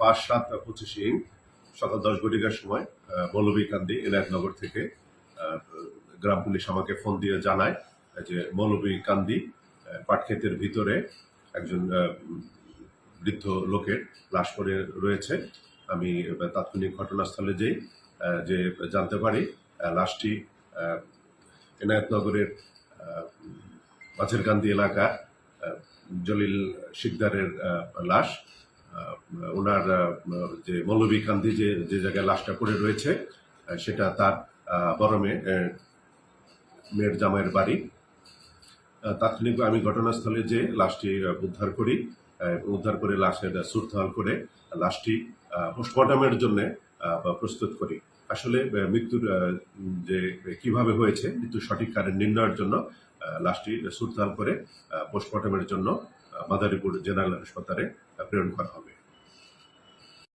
পাঁচ সাত পঁচিশ সকাল দশ ঘটিকার সময় মৌলভীকান্দি এনায়তনগর থেকে গ্রাম পুলিশ আমাকে ফোন দিয়ে জানায় যে মৌলভীকান্দি পাটক্ষেতের ভিতরে একজন বৃদ্ধ লোকের লাশ পড়ে রয়েছে। আমি তাৎক্ষণিক ঘটনাস্থলে যেই যে জানতে পারি লাশটি এনায়তনগরের মাঝেরকান্দি এলাকা জলিল শিকদারের লাশ। ওনার যে মৌলভীকান্দি যে যে জায়গায় লাশটা পড়ে রয়েছে সেটা তার বড় মেয়ে মেয়ের জামাইয়ের বাড়ি। তাৎক্ষণিকভাবে আমি ঘটনাস্থলে যে লাশটি উদ্ধার করি উদ্ধার করে লাশের সুরতাল করে লাশটি পোস্টমর্টমের জন্য প্রস্তুত করি। আসলে মৃত্যুর যে, কীভাবে হয়েছে, মৃত্যুর সঠিক কারণ নির্ণয়ের জন্য লাশটি সুরতাল করে পোস্টমর্টমের জন্য মাদারীপুর জেনারেল হাসপাতালে প্রেরণ করা হবে।